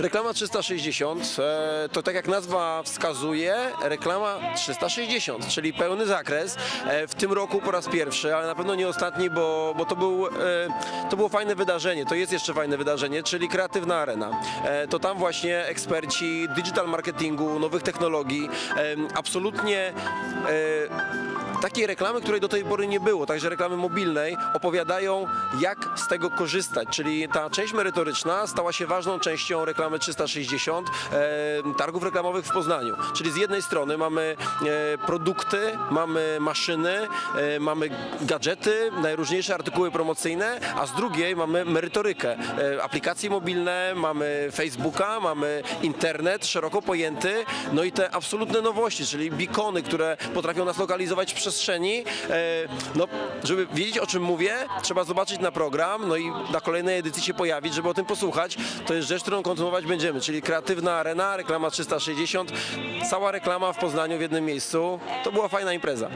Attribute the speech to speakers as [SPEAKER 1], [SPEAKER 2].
[SPEAKER 1] Reklama 360 e, to tak jak nazwa wskazuje, reklama 360, czyli pełny zakres. E, w tym roku po raz pierwszy, ale na pewno nie ostatni, bo, bo to, był, e, to było fajne wydarzenie, to jest jeszcze fajne wydarzenie, czyli kreatywna arena. To tam właśnie eksperci digital marketingu, nowych technologii, absolutnie takiej reklamy, której do tej pory nie było, także reklamy mobilnej, opowiadają jak z tego korzystać, czyli ta część merytoryczna stała się ważną częścią reklamy 360 e, targów reklamowych w Poznaniu. Czyli z jednej strony mamy e, produkty, mamy maszyny, e, mamy gadżety, najróżniejsze artykuły promocyjne, a z drugiej mamy merytorykę. E, aplikacje mobilne, mamy Facebooka, mamy internet szeroko pojęty, no i te absolutne nowości, czyli beacony, które potrafią nas lokalizować w przestrzeni. E, No, żeby wiedzieć o czym mówię, trzeba zobaczyć na program, no i na kolejnej edycji się pojawić, żeby o tym posłuchać. To jest rzecz, którą kontynuować będziemy, czyli kreatywna arena, reklama 360, cała reklama w Poznaniu w jednym miejscu. To była fajna impreza.